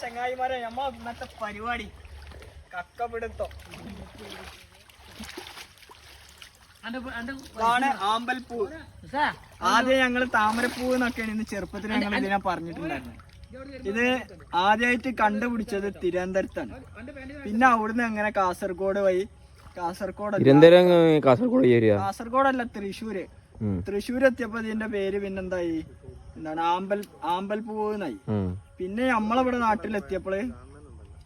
ചങ്ങായിമാരെ നമ്മ ഇന്നത്തെ പരിപാടി. കക്കപിടുത്തം. ഇതാണ് ആമ്പൽപ്പൂ. ആദ്യം ഞങ്ങൾ താമരപ്പൂ എന്നൊക്കെയാണ് ഇന്ന് ചെറുപ്പത്തിൽ ഞങ്ങൾ ഇതിനെ പറഞ്ഞിട്ടുണ്ടായിരുന്നത്. ഇത് ആദ്യമായിട്ട് കണ്ടുപിടിച്ചത് തിരുവനന്തപുരത്താണ്. പിന്നെ അവിടുന്ന് അങ്ങനെ കാസർഗോഡ് വഴി കാസർഗോഡ് കാസർഗോഡ് കാസർഗോഡല്ല തൃശ്ശൂര്. തൃശ്ശൂർ എത്തിയപ്പോ ഇതിന്റെ പേര് പിന്നെന്തായി? എന്താണ്? ആമ്പൽ ആമ്പൽപ്പൂ എന്നായി. പിന്നെ നമ്മളവിടെ നാട്ടിലെത്തിയപ്പോൾ?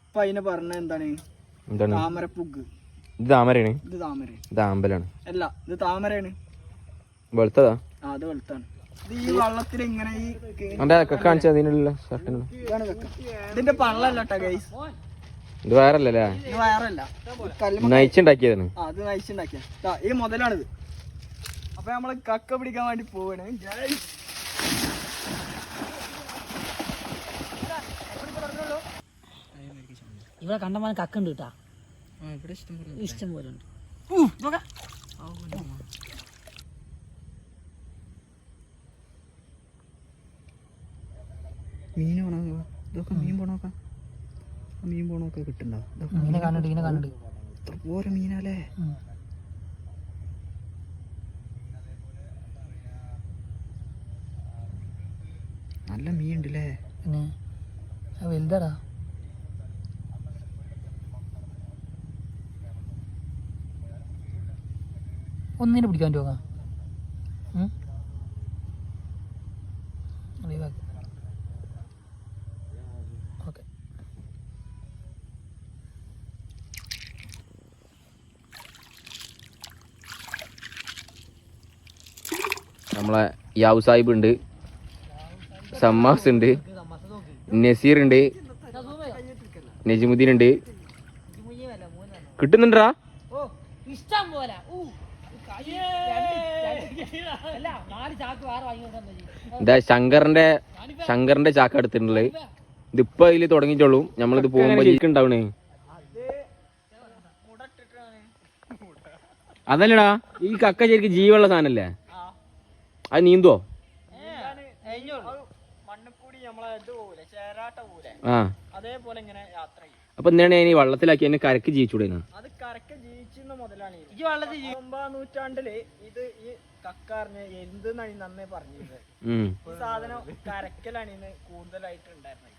ഇപ്പൊ അതിനെ പറഞ്ഞ എന്താണ്? താമരപ്പുഗ്. ഇത് താമരയാണ്. ഇത് താമര. ഇത് ആമ്പലാണ്. അല്ല ഇത് താമരയാണ്. വെളുത്തതാ? ആ അത് വെളുത്താണ്. ഈ വള്ളത്തിൽ ഇങ്ങനെ ഈ കാണിച്ച അതിനുള്ള ഇതിന്റെ പള്ളല്ല കേട്ടോ ഗൈസ് ഇത് വേറല്ലേ. നയിച്ചുണ്ടാക്കിയതാണ്. അത് നയിച്ചുണ്ടാക്കിയ ഈ മുതലാണിത്. അപ്പൊ നമ്മൾ കക്ക പിടിക്കാൻ വേണ്ടി പോവാണ്. ഗൈസ് ഇവിടെ കണ്ടമാനം കക്കുണ്ട് കേട്ടാ. ഇഷ്ടം പോലെ ഉണ്ട്. മീൻ. പോണോ ഇതൊക്കെ മീൻ പോണോക്ക പോണോക്കെ ഉം. നല്ല മീൻ ഉണ്ടല്ലേ? വലുതാടാ. ഒന്നിനെ പിടിക്കാൻ പറ്റുമോ ഓക്കെ. നമ്മളെ യാവ് സാഹിബ് ഉണ്ട് സമ്മാസ് ഉണ്ട് നസീർ ഉണ്ട് നജിമുദ്ദീൻ ഉണ്ട്. കിട്ടുന്നുണ്ടാ ഓ ഇഷ്ടം പോലെ. ഇതാ ശങ്കറിന്റെ ശങ്കറിന്റെ ചാക്ക എടുത്തിട്ടുള്ളത് ഇതിപ്പോ അതിൽ തുടങ്ങിയിട്ടുള്ളൂ നമ്മളിത് പോകുമ്പോ ഉണ്ടാവണേ. അതല്ലടാ ഈ കക്ക ശരിക്കും ജീവുള്ള സാധനല്ലേ? അത് നീന്തുവോ? മണ്ണിക്കൂടി നമ്മളെ ഇത് പോലെ ചേരാട്ട പോലെ ആ. അതേപോലെ ഇങ്ങനെ യാത്ര ചെയ്യും. അപ്പൊ എന്താണ് ഈ വള്ളത്തിലാക്കി എന്നെ കരക്ക് ജീവിച്ചൂടെ അത് കരക്ക് ജീവിച്ചിരുന്ന മുതലാണ് ഈ വള്ളത്തിൽ ഒമ്പതാം നൂറ്റാണ്ടിൽ ഇത് ഈ കക്കാറിന് എന്തെന്നാണ് ഈ നന്നേ പറഞ്ഞിരുന്നത്? ഈ സാധനം കരക്കലാണ് ഇന്ന് കൂടുതലായിട്ട് ഉണ്ടായിരുന്നത്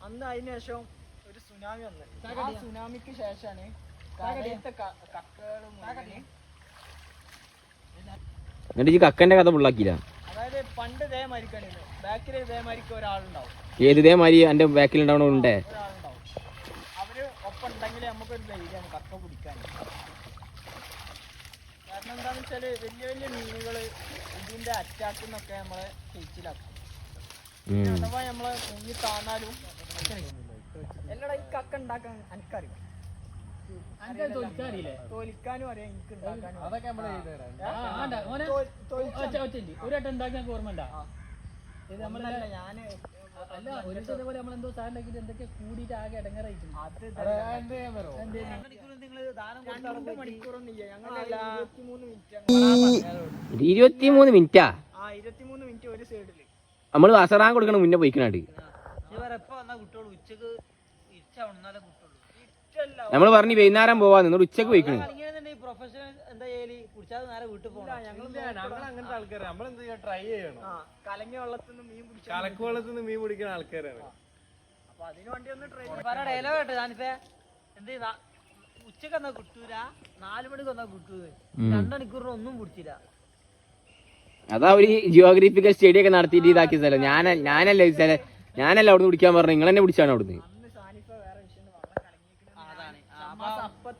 അന്ന് അതിന് ശേഷം ഒരു സുനാമി വന്ന്. ആ സുനാമിക്ക് ശേഷമാണ് കക്കകളും എന്നിട്ട് ഈ കക്കന്റെ കഥ ഫുള്ളാക്കിയില്ല അതായത് പണ്ട് ഇതേ ബാക്കിൽ ഇതേമാതിരിക്ക് ഒരാളുണ്ടാവും. ഏത് ഇതേമാതിരി എന്റെ ബാക്കിൽ ഉണ്ടാവണുണ്ടേ ഒരാളുണ്ടാവും. അവർ ഒപ്പം ഉണ്ടെങ്കിൽ നമുക്കൊരു ധൈര്യമാണ് കക്ക പിടിക്കാൻ കാരണം എന്താന്ന് വെച്ചാൽ വലിയ വലിയ മീനുകൾ ഇതിന്റെ അറ്റാക്കിൽ നിന്നൊക്കെ നമ്മളെ ചേച്ചിലാക്കും ഉം. അഥവാ നമ്മളെ മുങ്ങി താന്നാലും എല്ലടാ ഈ കക്ക ഉണ്ടാക്കാൻ എനിക്കറിയാം. തോലിക്കാനും അറിയാം എനിക്ക് ഉണ്ടാക്കാനും അതൊക്കെ ഒരു വട്ടം ഓർമ്മ ഉണ്ടാ? ഞാൻ അല്ല ഒരു നമ്മൾ എന്തോ സാധനം ഉണ്ടാക്കിയിട്ട് എന്തൊക്കെ കൂടിയിട്ട് ആകെ ഞങ്ങൾ ഇരുപത്തിമൂന്ന് മിനിറ്റ് നമ്മൾ മിനിറ്റാ? ആ ഇരുപത്തിമൂന്ന് മിനിറ്റ് ഒരു സൈഡിൽ. നമ്മൾ അസറാൻ നമ്മൾ പറഞ്ഞു വൈകുന്നേരം പോവാ നിങ്ങൾ ഉച്ചയ്ക്ക് പോയിക്കണ്. വെള്ളത്തിൽ നിന്ന് മീൻ പിടിക്കുന്ന ആൾക്കാരാണ്. ഉച്ചയ്ക്ക് എന്നാ കിട്ടൂല? നാലു മണിക്ക് എന്നാ കിട്ടൂ. രണ്ടണിക്കൂറിന് ഒന്നും പിടിച്ചില്ല. അതാ ഒരു ജിയോഗ്രഫിക്കൽ സ്റ്റഡി ഒക്കെ നടത്തിയിട്ട് ഇതാക്കിയ സ്ഥലം ഞാൻ ഞാനല്ല സ്ഥലം. ഞാനല്ല അവിടുന്ന് പിടിക്കാൻ പറഞ്ഞു നിങ്ങൾ എന്നെ പിടിച്ചാണ് അവിടുന്ന്?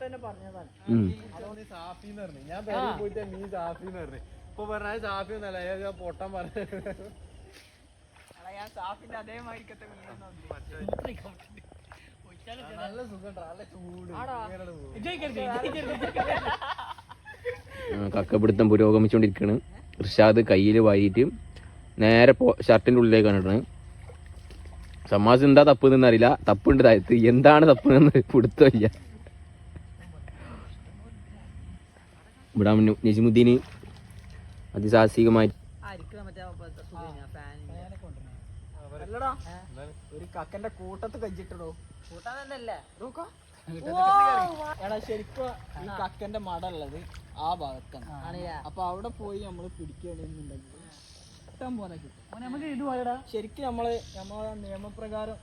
തന്നെ പറഞ്ഞതാണ്. ഉം. അതുകൊണ്ട് സാഫി എന്ന് പറഞ്ഞു. ഞാൻ പേരിൽ പോയിട്ട് മീൻ സാഫി എന്ന് പറഞ്ഞു. ഇപ്പൊ പറഞ്ഞാൽ സാഫി ഒന്നല്ല. ഞാൻ പൊട്ടാൻ പറഞ്ഞു ഞാൻ സാഫിന്റെ നല്ല സുഖം നല്ല ചൂട്. കക്കപിടുത്തം പുരോഗമിച്ചുകൊണ്ടിരിക്കുകയാണ് ഇർഷാദ് കയ്യിൽ വാരിയിട്ട് നേരെ പോ ഷർട്ടിന്റെ ഉള്ളിലേക്കാണ് ഇടണത് സമാസ് എന്താ തപ്പ് എന്നറിയില്ല തപ്പുണ്ട് താഴത്ത്. എന്താണ് തപ്പ് എന്ന് പിടുത്തമില്ല. ഇവിടെ നജിമുദ്ദീന് അതിസാഹസികമായി ഒരു കക്കന്റെ കൂട്ടത്ത് എടാ ശരിക്കും ഈ കക്കന്റെ മട ഉള്ളത് ആ ഭാഗത്താണ് അപ്പൊ അവിടെ പോയി നമ്മൾ പിടിക്കണെന്നുണ്ടെങ്കിൽ ഇഷ്ടം പോലെ കിട്ടും. ശരിക്കും നമ്മൾ നമ്മളെ നിയമപ്രകാരം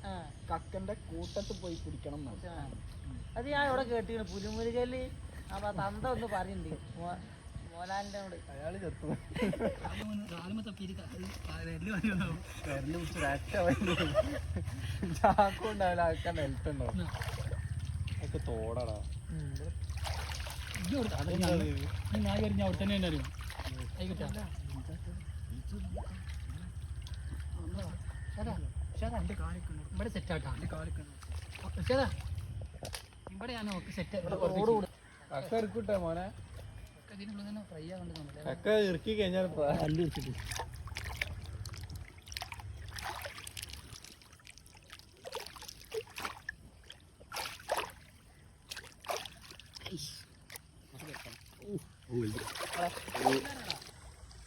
കക്കന്റെ കൂട്ടത്ത് പോയി പിടിക്കണം അത് ഞാൻ ഇവിടെ കേട്ടിരുന്നു പുലിമുരുകൽ അപ്പൊ തന്ത ഒന്ന് പറഞ്ഞിട്ടുണ്ട്. ചാക്കും ഉണ്ടാവില്ല ഒക്കെ തോടടാ. ഞാൻ കഴിഞ്ഞ അവിടെ തന്നെ അറിയും ഇവിടെ സെറ്റ് ആട്ടാ. ഇവിടെ ഞാൻ നോക്കി സെറ്റ്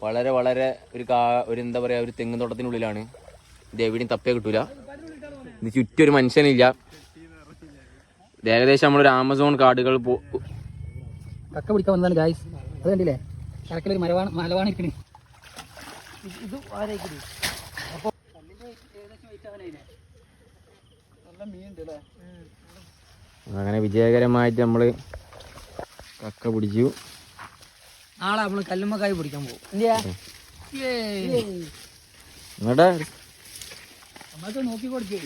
വളരെ വളരെ ഒരു കാ ഒരു എന്താ പറയാ ഒരു തെങ്ങ് തോട്ടത്തിനുള്ളിലാണ്. ഇത് എവിടെയും തപ്പേ കിട്ടൂല. ഇത് ചുറ്റും ഒരു മനുഷ്യനില്ല ഏകദേശം നമ്മളൊരു ആമസോൺ കാടുകൾ കക്ക പിടിക്കാൻ വന്നതാണ് ഗായ്സ് അത് കണ്ടില്ലേ? കറക്കിലൊരു മരവാണ് മലവാണ് ഇരിക്കണ്. ഇത് ആരായിരിക്കും അപ്പോൾ അങ്ങനെ വിജയകരമായിട്ട് നമ്മൾ കക്ക പിടിച്ചു. നാളെ നമ്മൾ കല്ലുമ്മക്കായി പിടിക്കാൻ പോകും. നമ്മൾക്ക് നോക്കി കൊടുക്കേ